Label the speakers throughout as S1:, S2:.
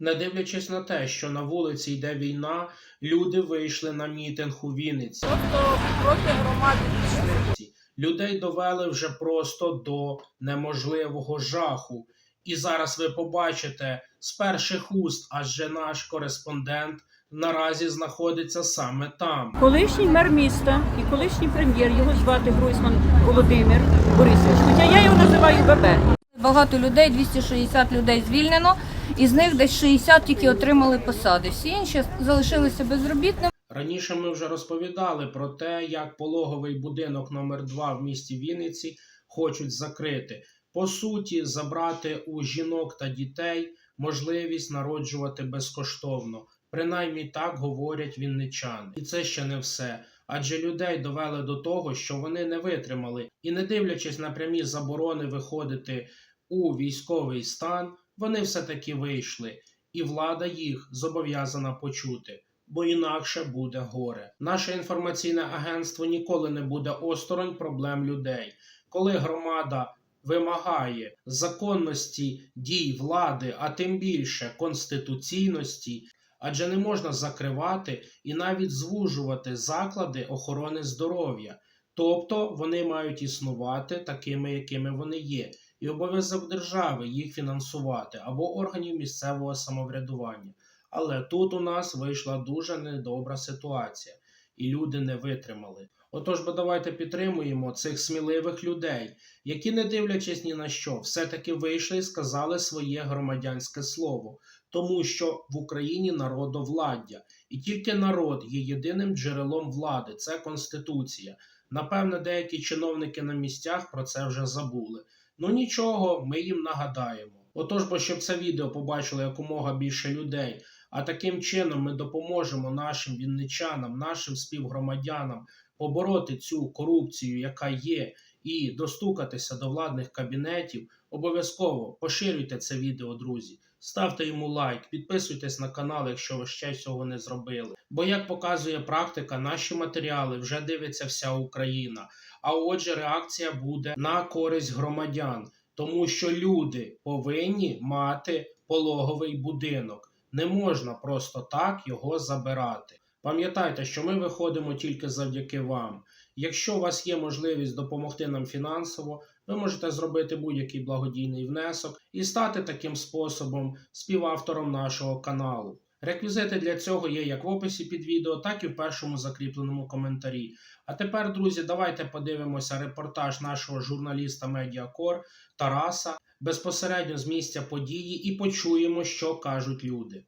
S1: Не дивлячись на те, що на вулиці йде війна, люди вийшли на мітинг у Вінниці.
S2: Просто проти громади пішли.
S1: Людей довели вже просто до неможливого жаху. І зараз ви побачите з перших уст, адже наш кореспондент наразі знаходиться саме там.
S3: Колишній мер міста і колишній прем'єр, його звати Гройсман Володимир Борисович. Хоча я його називаю ББ.
S2: Багато людей, 260 людей звільнено, із них десь 60 тільки отримали посади. Всі інші залишилися безробітними.
S1: Раніше ми вже розповідали про те, як пологовий будинок номер 2 в місті Вінниці хочуть закрити. По суті, забрати у жінок та дітей можливість народжувати безкоштовно. Принаймні так говорять вінничани. І це ще не все. Адже людей довели до того, що вони не витримали, і не дивлячись на прямі заборони виходити у військовий стан, вони все-таки вийшли, і влада їх зобов'язана почути бо інакше буде горе. Наше інформаційне агентство ніколи не буде осторонь проблем людей. Коли громада вимагає законності дій влади, а тим більше конституційності, адже не можна закривати і навіть звужувати заклади охорони здоров'я. Тобто вони мають існувати такими, якими вони є, і обов'язок держави їх фінансувати або органів місцевого самоврядування. Але тут у нас вийшла дуже недобра ситуація, і люди не витримали. Отож, бо давайте підтримуємо цих сміливих людей, які, не дивлячись ні на що, все-таки вийшли і сказали своє громадянське слово, тому що в Україні народовладдя, і тільки народ є єдиним джерелом влади, це конституція. Напевне, деякі чиновники на місцях про це вже забули. Ну нічого, ми їм нагадаємо. Отож, бо щоб це відео побачило якомога більше людей. А таким чином ми допоможемо нашим вінничанам, нашим співгромадянам побороти цю корупцію, яка є, і достукатися до владних кабінетів. Обов'язково поширюйте це відео, друзі. Ставте йому лайк, підписуйтесь на канал, якщо ви ще цього не зробили. Бо, як показує практика, наші матеріали вже дивиться вся Україна. А отже, реакція буде на користь громадян, тому що люди повинні мати пологовий будинок. Не можна просто так його забирати. Пам'ятайте, що ми виходимо тільки завдяки вам. Якщо у вас є можливість допомогти нам фінансово, ви можете зробити будь-який благодійний внесок і стати таким способом співавтором нашого каналу. Реквізити для цього є як в описі під відео, так і в першому закріпленому коментарі. А тепер, друзі, давайте подивимося репортаж нашого журналіста Медіакор Тараса безпосередньо з місця події і почуємо, що кажуть люди.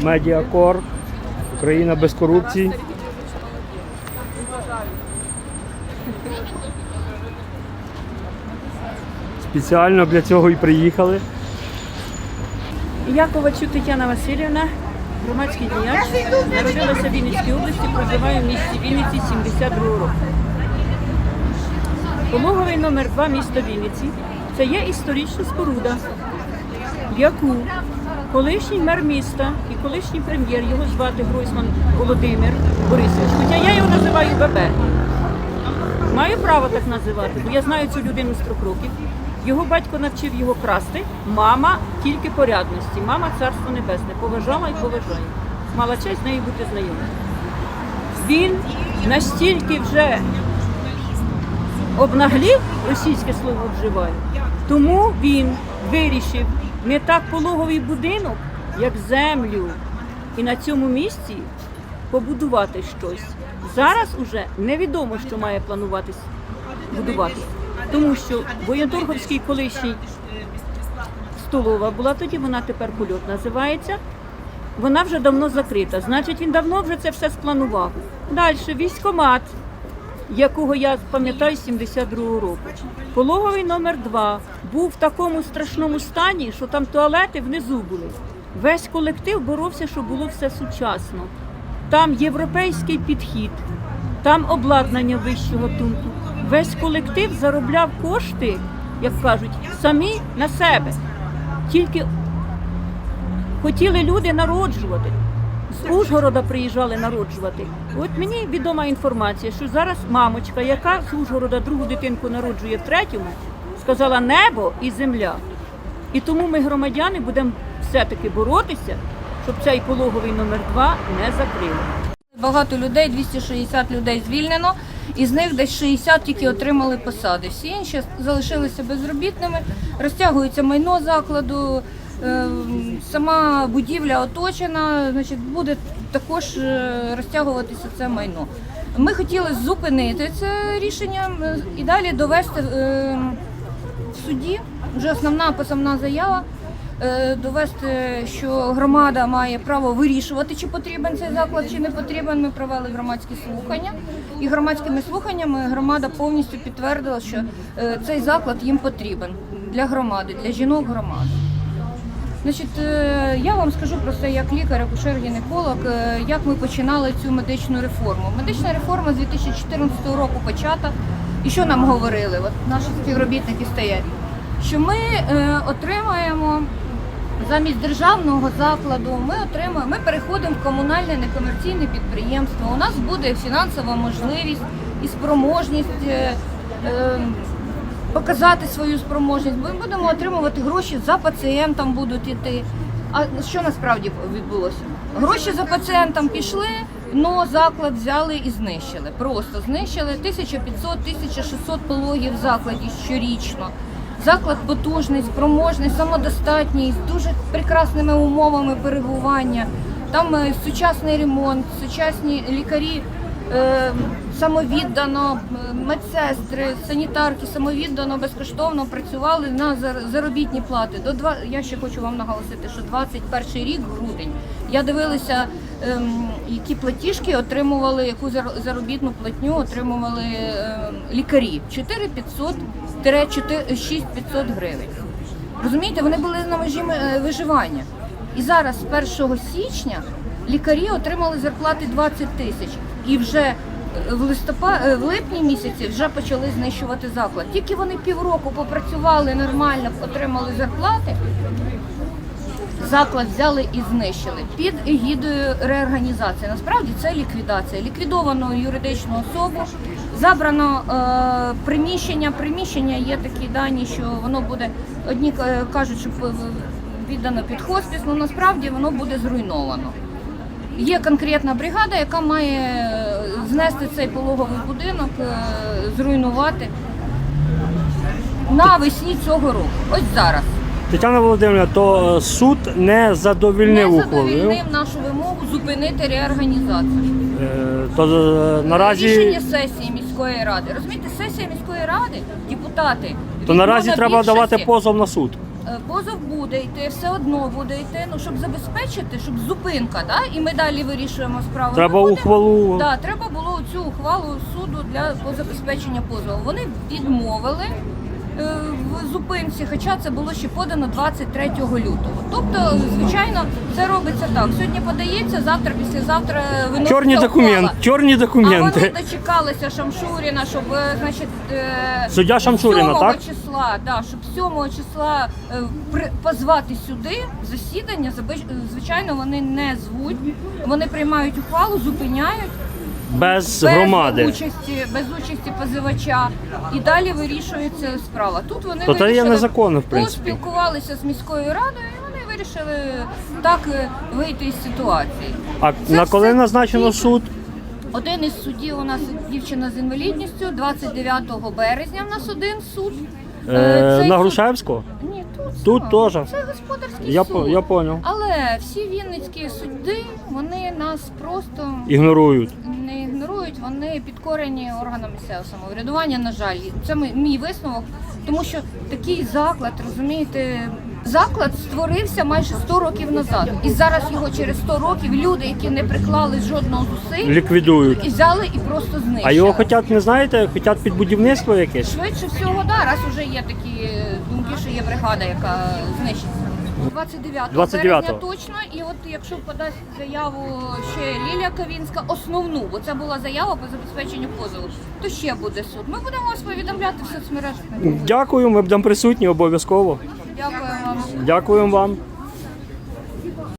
S4: Медіакор, Україна без корупції. Спеціально для цього і приїхали.
S3: Я Ковачук Тетяна Васильівна, громадський діяч. Народилася в Вінницькій області, проживаю в місті Вінниці 72 року. Пологовий номер 2 міста Вінниці це є історична споруда, в яку колишній мер міста і колишній прем'єр, його звати Гройсман Володимир Борисович, хоча я його називаю ББ. Маю право так називати, бо я знаю цю людину з трьох років. Його батько навчив його красти, мама тільки порядності. Мама царство небесне, поважала і поважає. Мала честь з нею бути знайомим. Він настільки вже обнаглів, російське слово вживаю, тому він вирішив не так пологовий будинок, як землю. І на цьому місці побудувати щось. Зараз уже невідомо, що має плануватись будувати. Тому що Воєнторговський колишній столова була тоді, вона тепер кульот називається. Вона вже давно закрита. Значить, він давно вже це все спланував. Далі військомат, якого я пам'ятаю 72-го року. Пологовий номер 2 був в такому страшному стані, що там туалети внизу були. Весь колектив боровся, щоб було все сучасно. Там європейський підхід, там обладнання вищого тунку. Весь колектив заробляв кошти, як кажуть, самі на себе. Тільки хотіли люди народжувати. З Ужгорода приїжджали народжувати. От мені відома інформація, що зараз мамочка, яка з Ужгорода другу дитинку народжує в третьому, сказала небо і земля. І тому ми, громадяни, будемо все-таки боротися, щоб цей пологовий номер 2 не закрили.
S2: Багато людей, 260 людей звільнено, із них десь 60 тільки отримали посади. Всі інші залишилися безробітними, розтягується майно закладу, е, сама будівля оточена, значить, буде також е, розтягуватися це майно. Ми хотіли зупинити це рішення і далі довести е, в суді, вже основна посамна заява. Е, Довести, що громада має право вирішувати, чи потрібен цей заклад, чи не потрібен. Ми провели громадські слухання, і громадськими слуханнями громада повністю підтвердила, що е, цей заклад їм потрібен для громади, для жінок громади. Значить, е, я вам скажу про це як лікар, акушер, гінеколог, як ми починали цю медичну реформу. Медична реформа з 2014 року почата. І що нам говорили? От наші співробітники стоять, що ми отримаємо замість державного закладу, ми отримаємо, ми переходимо в комунальне некомерційне підприємство. У нас буде фінансова можливість і спроможність. е, е, показати свою спроможність. Ми будемо отримувати гроші за пацієнтом будуть іти. А що насправді відбулося? Гроші за пацієнтом пішли, але заклад взяли і знищили. Просто знищили 1500-1600 пологів в закладі щорічно. Заклад потужний, спроможний, самодостатній, з дуже прекрасними умовами перебування. Там е, сучасний ремонт, сучасні лікарі е, самовіддано, медсестри, санітарки самовіддано, безкоштовно працювали на зар- заробітні плати. До два я ще хочу вам наголосити, що 21 рік, грудень, я дивилася, ем, які платіжки отримували, яку зар- заробітну платню отримували ем, лікарі 4500 6500 гривень. Розумієте, вони були на межі е, виживання. І зараз, з 1 січня, лікарі отримали зарплати 20 тисяч. І вже е, в листопад, е, в липні місяці вже почали знищувати заклад. Тільки вони півроку попрацювали нормально, отримали зарплати. Заклад взяли і знищили під егідою реорганізації. Насправді це ліквідація. Ліквідовано юридичну особу, забрано е, приміщення. Приміщення є такі дані, що воно буде одні е, кажуть, що віддано під хоспіс, але насправді воно буде зруйновано. Є конкретна бригада, яка має е, знести цей пологовий будинок, е, зруйнувати навесні цього року. Ось зараз.
S4: Тетяна Володимирівна, то е, суд не задовільнив
S2: Не задовільнив нашу вимогу зупинити реорганізацію.
S4: Е, То наразі,
S2: Рішення сесії міської ради. Розумієте, сесія міської ради, депутати.
S4: то наразі треба
S2: більшості.
S4: давати позов на суд.
S2: е, Позов буде йти, все одно буде йти, ну щоб забезпечити, щоб зупинка, да? і ми далі вирішуємо справу.
S4: Треба
S2: Ми будемо-
S4: ухвалу.
S2: Да, треба було цю ухвалу суду для по забезпечення позову. Вони відмовили в зупинці, хоча це було ще подано 23 лютого. Тобто, звичайно, це робиться так. Сьогодні подається, завтра, післязавтра виноситься
S4: Чорні
S2: ухвала.
S4: документи, чорні
S2: А вони дочекалися Шамшуріна, щоб е, значить е,
S4: Суддя Шамшуріна,
S2: 7
S4: так?
S2: числа, да, щоб 7 числа е, при, позвати сюди засідання. Заби- Звичайно, вони не звуть. Вони приймають ухвалу, зупиняють
S4: Без
S2: без
S4: громади.
S2: участі, без участі позивача, і далі вирішується справа. Тут вони
S4: То це є незаконно, в принципі.
S2: поспілкувалися з міською радою, і вони вирішили так е, вийти із ситуації.
S4: А
S2: Це
S4: на коли
S2: все
S4: назначено
S2: тільки-
S4: суд?
S2: Один із суддів у нас дівчина з інвалідністю. 29 березня в нас один суд. Е,
S4: Е,
S2: цей
S4: на
S2: суд-
S4: Грушевського?
S2: Ні, тут
S4: Тут
S2: сам.
S4: теж.
S2: Це господарський
S4: Я,
S2: суд.
S4: я поняв.
S2: Але всі вінницькі судди вони нас просто
S4: Ігнорують.
S2: Не вони підкорені органам місцевого самоврядування. На жаль, це мій висновок, тому що такий заклад, розумієте, заклад створився майже 100 років назад, і зараз його через 100 років люди, які не приклали жодного зусиль,
S4: Ліквідують.
S2: і взяли і просто знищили.
S4: А його хочуть, не знаєте, хочуть під будівництво якесь?
S2: Швидше всього, да, раз вже є такі думки, що є бригада, яка знищиться. 29
S4: 29-го.
S2: березня точно, і от якщо подасть заяву ще Лілія Кавінська, основну, бо це була заява по забезпеченню позову, то ще буде суд. Ми будемо вас повідомляти в соцмережах.
S4: Дякую, ми будемо присутні обов'язково.
S2: Дякую вам.
S4: Дякуємо вам.